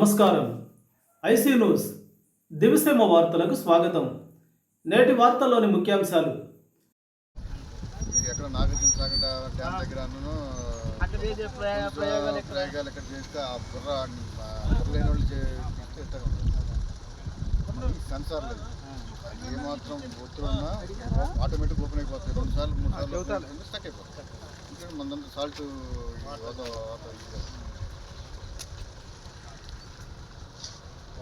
నమస్కారం. IC news. దివిసేమ వార్తలకు స్వాగతం. నేటి వార్తల్లోని ముఖ్యాంశాలు. మీకు ఎక్కడ నాగార్జున సాగర్ డా- డ్యామ్ దగ్గర అన్నను ప్రయోగాలు ఇక్కడ చేస్తే ఆ బుర్ర వాళ్ళు సెన్సార్ లేదు. ఏమాత్రం ఆటోమేటిక్ ఓపెన్ అయిపోతాయి. రెండు సార్లు మూడు సార్లు స్టక్ అయిపోతాయి. ఇంకా మనంతా సాల్ట్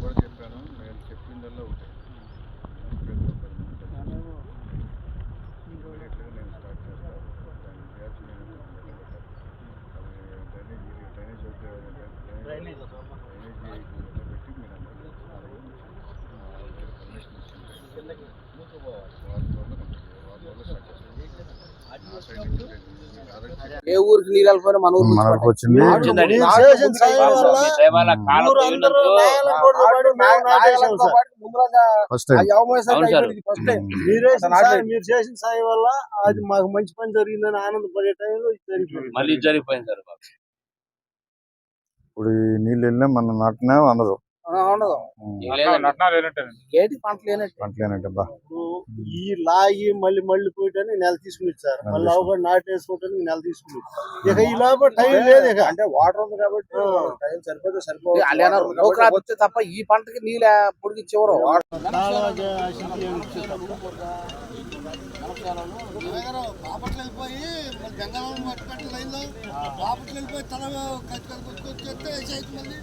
కూడా చెప్పాను నేను చెప్పిందల్లా ఒకటే ఇమీడియట్గా నేను స్టార్ట్ చేస్తాను దాని గ్యాస్ నేను నిలబెట్టాను. అది డ్రైనేజ్ డ్రైనేజ్ ఒకటి డ్రైనేజ్ డ్రైనేజ్ నిలబెట్టి మీరు అందరూ పర్మిషన్ ఇచ్చింది వాళ్ళ వల్ల ఉంటుంది వాళ్ళ వల్ల స్టార్ట్ చేస్తాను ఆ సైడ్ నుంచి లేదు. మీకు ఆల్రెడీ ఏ ఊరికి నీళ్ళు వెళ్ళిపోయినా మన ఊరికి వచ్చింది. మీరే సార్. మీరు చేసిన సాయం వల్ల అది మాకు మంచి పని జరిగిందని ఆనందపడే టైంలో జరిగిపోయింది మళ్ళీ జరిగిపోయింది సార్ బాబు. ఇప్పుడు ఈ నీళ్ళు వెళ్ళినా మన నాటినా అందదు ఉండదు. ఏటి పంట లేనట్టు. ఈ లాగి మళ్ళీ మళ్ళీ పోయటానికి నెల తీసుకుని ఇచ్చారు. మళ్ళీ అవగాహన నాటేసుకోవటానికి నెల తీసుకుని ఇక ఈ లోపల టైం లేదు ఇక. అంటే వాటర్ ఉంది కాబట్టి టైం సరిపోతే వస్తే తప్ప ఈ పంటకి నీళ్ళు పొడికి చివరు బాపట్ల వెళ్ళిపోయి మళ్ళీ బెంగాళూరు మట్టుపెట్ట లైన్లో బాపట్ల వెళ్ళిపోయి తల కట్టుకొచ్చేస్తే వేసేది మళ్ళీ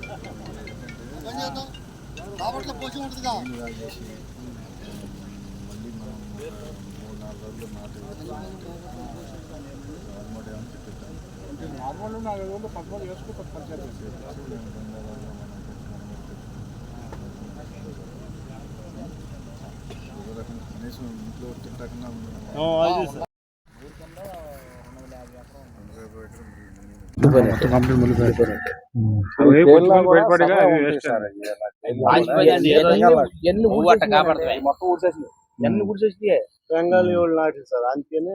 బాపట్ల పోసి ఉంటుందిగా కనీసం ఇంట్లో తింటాకన్నా అది సార్. ఎన్ని ఊట కాపాడుతాయి మొత్తం ఎన్ని ఊడ్చేసింది బెంగాలీ వాళ్ళు నాటారు సార్. అందుకనే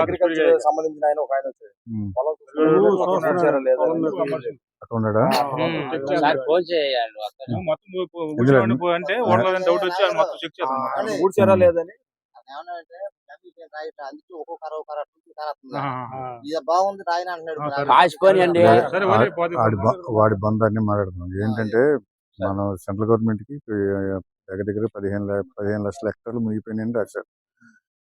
అగ్రికల్చర్ సంబంధించిన ఆయన ఒక ఆయన చూసుకున్నాడు, మొత్తం అంటే డౌట్ వచ్చి మొత్తం చెక్ చేస్తాం ఊడ్చారా లేదని అందుకే. ఇది బాగుంది రాయన అంటున్నాడు వాడి బంధాన్ని మాట్లాడుతున్నాం ఏంటంటే మనం సెంట్రల్ గవర్నమెంట్కి దగ్గర దగ్గర పదిహేను పదిహేను లక్షల హెక్టార్లు మునిగిపోయినాయని రాశారు.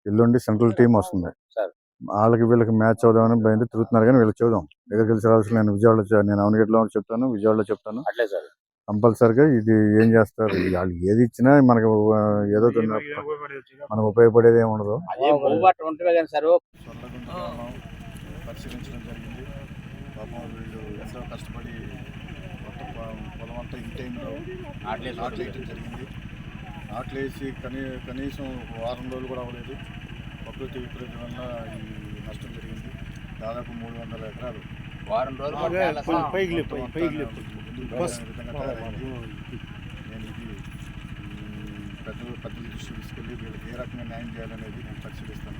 ఎల్లుండి సెంట్రల్ టీం వస్తుంది. సరే. వాళ్ళకి వీళ్ళకి మ్యాచ్ అవుదామని బయట తిరుగుతున్నారు కానీ వీళ్ళకి చూద్దాం దగ్గరికి రావాల్సిన నేను విజయవాడలో నేను అవనగడ్డలో చెప్తాను విజయవాడలో చెప్తాను. అట్లే సార్ కంపల్సరిగా ఇది ఏం చేస్తారు? వాళ్ళు ఏది ఇచ్చినా మనకు ఏదో. మనకు ఉపయోగపడేది ఏమి ఉండదు. పరిశీలించడం జరిగింది. పాపం వీళ్ళు ఎంతో కష్టపడి మొత్తం పొ- పొలం అంతా ఇన్ టైంలో నాట్లు వేయటం జరిగింది. నాట్లు వేసి కనీ కనీసం వారం రోజులు కూడా అవ్వలేదు. ప్రకృతి విపరీతం వల్ల ఈ నష్టం జరిగింది. దాదాపు మూడు వందల ఎకరాలు వారం రోజులు. పైకి పైకి. నేను ఇది పెద్దలు పెద్దల దృష్టికి తీసుకెళ్ళి వీళ్ళకి ఏ రకంగా న్యాయం చేయాలనేది నేను పరిశీలిస్తాను.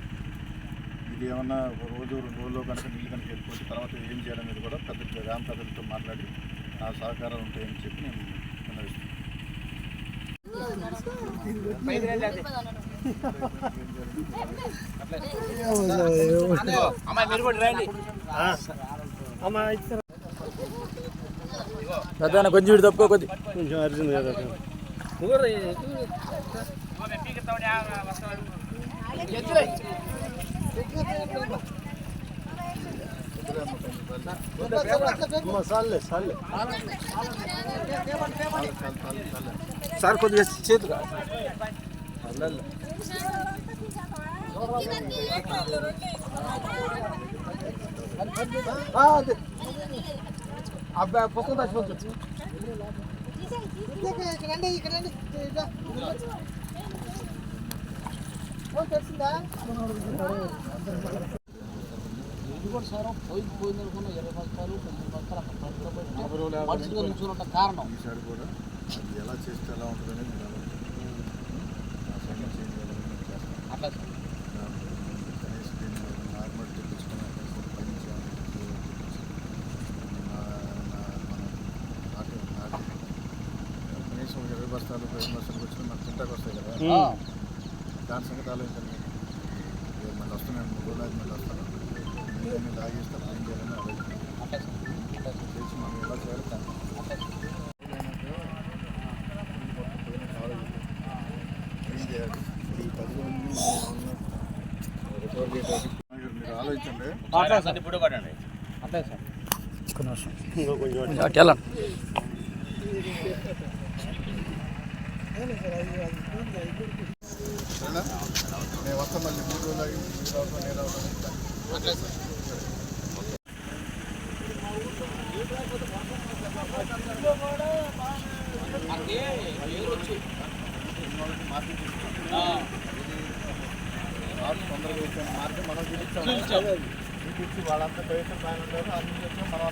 ఇది ఏమన్నా ఒక రోజు రెండు రోజుల్లో కనుక నీళ్ళు కనుక వెళ్ళిపోతే తర్వాత ఏం చేయాలనేది కూడా పెద్ద గ్రామ పెద్దలతో మాట్లాడి నా సహకారాలు ఉంటాయని చెప్పి నేను విన్నవిస్తున్నాను అమ్మాయి మీరు కూడా రండి. అమ్మా ఇచ్చారు కొంచెం ఇటు తప్పుకో కొద్ది. కొంచెం అర్జున్ కదా సార్ కొద్దిగా చేతులు. అబ్బాయి పుస్తకం తెచ్చిపోతుంది కారణం ఈసారి కూడా అది ఎలా చేస్తే ఎలా ఉంటుందని నేను ఆలోచిస్తాను. ఆ సంగతి చేంజ్ చేయాలని నేను చేస్తాను. అట్లా కనీసం ఒక ఇరవై బస్తాలు పదిహేను బస్తాలు వచ్చిన మనకు తింటాకు వస్తాయి కదా దాని సంగతి ఆలోచించండి మళ్ళీ వస్తున్నాను మూడు రోజులు ఆగి మళ్ళీ వస్తాను నేను లాగేస్తే అప్పుడు ఏం చేయాలని ఆలోచించాను చేసి మనం ఎలా చేయాలి దాన్ని. ఏం చేయాలి? ఈ పది రోజులు రికవర్ చేయడానికి మీరు ఆలోచించండి. సరేనా నేను వస్తాను మళ్ళీ మూడు రోజులు ఆగి నేను రావడం చూపించి వాళ్ళంతా ప్రయత్నం పైన ఉన్నారు అన్ని మనం